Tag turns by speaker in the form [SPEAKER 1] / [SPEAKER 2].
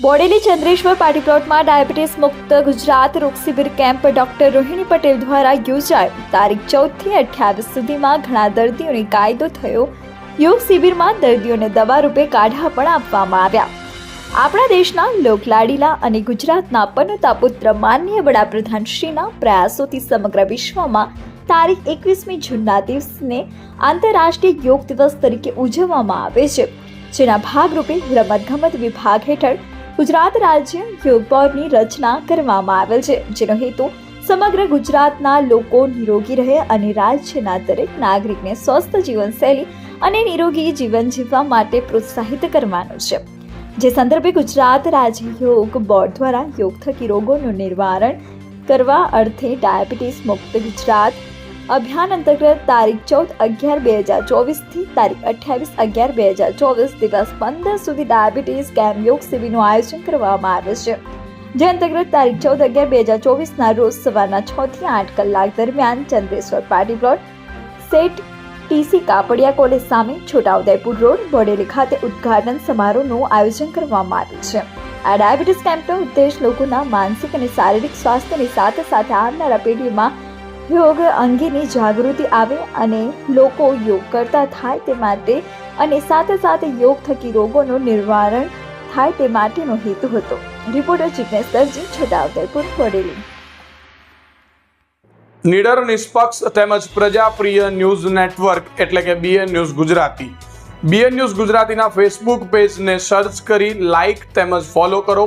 [SPEAKER 1] Bodeli Chandreshwar party પ્લોટમાં diabetes મુક્ત ગુજરાત રોગ શિબિર કેમ્પ ડોક્ટર રોહિણી પટેલ દ્વારા યોજાયો. તારીખ ચૌદથી અઠ્યાવીસ સુધીમાં ઘણા દર્દીઓને કાયદો થયો. યોગ શિબિરમાં દર્દીઓને દવા રૂપે કાઢા પણ આપવામાં આવ્યા. આપણા દેશના લોકલાડીલા અને ગુજરાતના પનોતા પુત્ર માનનીય વડાપ્રધાન શ્રીના પ્રયાસોથી સમગ્ર વિશ્વમાં તારીખ એકવીસમી જૂનના દિવસને આંતરરાષ્ટ્રીય યોગ દિવસ તરીકે ઉજવવામાં આવે છે. જેના ભાગરૂપે રમતગમત વિભાગ હેઠળ ગુજરાત રાજ્ય યોગ બોર્ડની રચના કરવામાં આવેલ છે, જેનો હેતુ સમગ્ર ગુજરાતના લોકો નિરોગી રહે અને રાજ્યના દરેક નાગરિકને સ્વસ્થ જીવનશૈલી અને નિરોગી જીવન જીવવા માટે પ્રોત્સાહિત કરવાનો છે. જે સંદર્ભે ગુજરાત રાજ્ય યોગ બોર્ડ દ્વારા યોગ થકી રોગોનું નિવારણ કરવા અર્થે ડાયાબિટીસ મુક્ત ગુજરાત અભિયાન અંતર્ગત તારીખ ચૌદ અગિયાર બે હજાર ચોવીસથી તારીખ અઠ્યાવીસ અગિયાર બે હજાર ચોવીસ દિવસ પંદર સુધી ડાયાબિટીસ કેમ્પ યોગ શિબિરનું આયોજન કરવામાં આવે છે. જે અંતર્ગત તારીખ ચૌદ અગિયાર બે હજાર ચોવીસના રોજ સવારના છ થી આઠ કલાક દરમિયાન Chandreshwar party plot, set TC Kapadia college સામે છોટાઉદેપુર રોડ, બોડેલી ખાતે ઉદઘાટન સમારોહનું આયોજન કરવામાં આવ્યું છે. આ ડાયાબિટીસ કેમ્પનો ઉદ્દેશ લોકોના માનસિક અને શારીરિક સ્વાસ્થ્યની સાથે સાથે આવનારા પેઢીમાં યોગ અંગેની જાગૃતિ આવે અને લોકો યોગ કરતા થાય તે માટે અને સાથે સાથે યોગ થકી રોગોનું નિવારણ થાય તે માટેનો હેતુ હતો. રિપોર્ટર જિગ્નેશ દરજી, છોટાઉદેપુર, બોડેલી.
[SPEAKER 2] નીડર, નિષ્પક્ષ તેમજ પ્રજાપ્રિય ન્યૂઝ નેટવર્ક એટલે કે BN news Gujarati. BN news ગુજરાતીના ફેસબુક પેજને સર્ચ કરી લાઇક તેમજ ફોલો કરો.